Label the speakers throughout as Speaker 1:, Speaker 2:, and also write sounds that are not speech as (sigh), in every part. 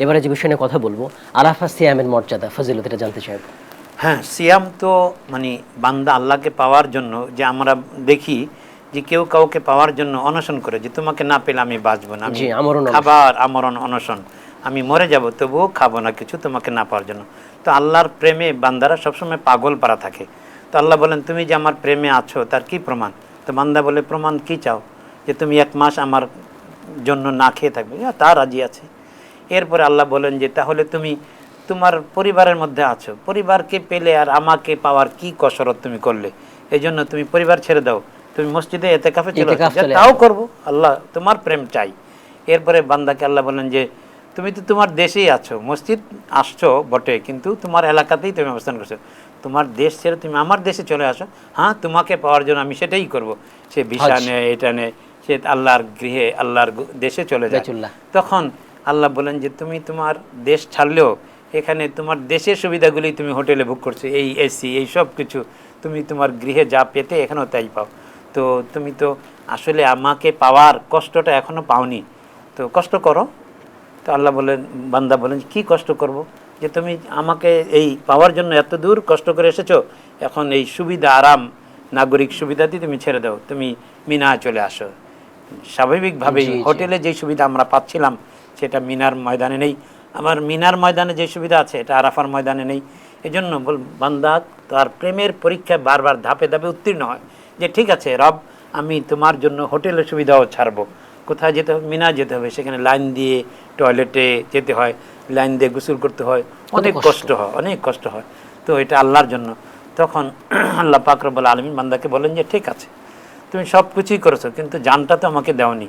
Speaker 1: এবারে যে বিষয় নিয়ে কথা বলব আরাফা সিয়ামের মর্যাদা ফজিলত এটা জানতে চাইব।
Speaker 2: হ্যাঁ সিয়াম তো মানে বান্দা আল্লাহকে পাওয়ার জন্য যে আমরা দেখি যে কেউ কাউকে পাওয়ার জন্য অনশন করে যে তোমাকে না পেলে আমি বাঁচবো না। খাবার আমরণ অনশন আমি মরে যাব তবুও খাব না কিছু তোমাকে না পাওয়ার জন্য। তো আল্লাহর প্রেমে বান্দারা সবসময় পাগল পারা থাকে। তো আল্লাহ বলেন তুমি যে আমার প্রেমে আছো তার কি প্রমাণ? তো বান্দা বলে প্রমাণ কি চাও? যে তুমি এক মাস আমার জন্য না খেয়ে থাকবে? "হ্যাঁ, তা রাজি আছে। এরপরে আল্লাহ বলেন যে তাহলে তুমি তোমার পরিবারের মধ্যে আছো। পরিবারকে পেলে আর আমাকে পাওয়ার কি কসরত তুমি করলে? এই জন্য তুমি পরিবার ছেড়ে দাও। তুমি মসজিদে এতে কাফে চলে তাও করব। আল্লাহ তোমার প্রেম চাই। এরপরে বান্দাকে আল্লাহ বলেন যে তুমি তো তোমার দেশেই আছো। মসজিদ আসছো বটে কিন্তু তোমার এলাকাতেই তুমি অবস্থান করছ। তোমার দেশ ছেড়ে তুমি আমার দেশে চলে আসো। হ্যাঁ তোমাকে পাওয়ার জন্য আমি সেটাই করব। সে ভিসা। নেয় এটা নেয় সে আল্লাহর গৃহে আল্লাহর দেশে চলে যায়। তখন আল্লাহ বলেন যে তুমি তোমার দেশ ছাড়লেও এখানে তোমার দেশের সুবিধাগুলি তুমি হোটেলে বুক করছ এই এসি এই সব কিছু তুমি তোমার গৃহে যা পেতে এখানেও তাই পাও। তো তুমি তো আসলে আমাকে পাওয়ার কষ্টটা এখনও পাওনি। তো কষ্ট করো। তো আল্লাহ বলেন বান্দা বলেন কি কষ্ট করব? যে তুমি আমাকে এই পাওয়ার জন্য এত দূর কষ্ট করে এসেছ এখন এই সুবিধা আরাম নাগরিক সুবিধা দিয়ে তুমি ছেড়ে দাও। তুমি মিনা চলে আসো। স্বাভাবিকভাবেই। হোটেলে যে সুবিধা আমরা পাচ্ছিলাম সেটা মিনার ময়দানে নেই। আমার মিনার ময়দানে যে সুবিধা আছে এটা আরাফার ময়দানে নেই। এই জন্য বল বান্দা তার প্রেমের পরীক্ষায় বারবার ধাপে ধাপে উত্তীর্ণ হয়। যে ঠিক আছে রব আমি তোমার জন্য হোটেলের সুবিধাও ছাড়বো। কোথায় যেতে হবে? মিনা যেতে হবে। সেখানে লাইন দিয়ে টয়লেটে যেতে হয়। লাইন দিয়ে গোসল করতে হয়। অনেক
Speaker 1: কষ্ট।
Speaker 2: কষ্ট হয় অনেক কষ্ট হয়। তো এটা আল্লাহর জন্য। তখন (clears throat) আল্লাহ পাকরবুল আলমিন বান্দাকে বলেন যে ঠিক আছে তুমি সব কিছুই করেছ কিন্তু জানটা তো আমাকে দেওনি।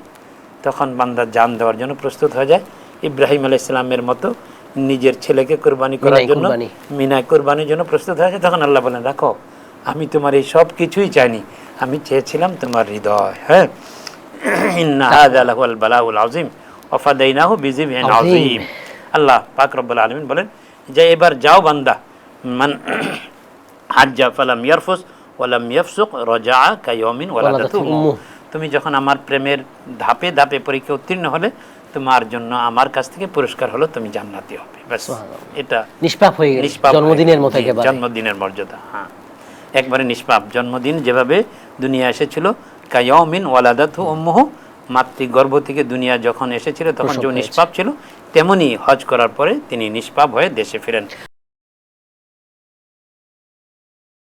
Speaker 2: তখন বান্দা জান দেওয়ার জন্য প্রস্তুত হয়ে যায়। ইব্রাহিম আলাহ ইসলামের মতো নিজের ছেলেকে কোরবানি করার জন্য। মিনায় কোরবানির জন্য প্রস্তুত হয়ে যায়। তখন আল্লাহ বলেন রাখো আমি তোমার এই সব কিছুই চাইনি। আমি চেয়েছিলাম তোমার হৃদয়। হ্যাঁ? বালাউল আল্লাহ পাক রব্বুল আলামিন বলেন যে এবার যাও বান্দা মান ফালাম ইয়ারফুস ওয়ালাম ইয়াফসুক রাজা ওয়ালাদাতু উম্মুহু। তুমি যখন আমার প্রেমের ধাপে ধাপে পরীক্ষা উত্তীর্ণ হলে তোমার জন্য আমার কাছ থেকে পুরস্কার হলো তুমি জান্নাতি হবে। ব্যাস এটা
Speaker 1: নিষ্পাপ হয়ে গেল
Speaker 2: নিষ্পাপ
Speaker 1: জন্মদিনের মতো
Speaker 2: জন্মদিনের মর্যাদা হ্যাঁ। একবারে নিষ্পাপ। জন্মদিন যেভাবে দুনিয়া এসেছিল কায়াউমিন ওয়ালাদাতু উম্মুহু মাতৃ গর্ভ থেকে দুনিয়া যখন এসেছিল তখন যে নিষ্পাপ ছিল তেমনি হজ করার পরে তিনি নিষ্পাপ হয়ে দেশে ফিরেন।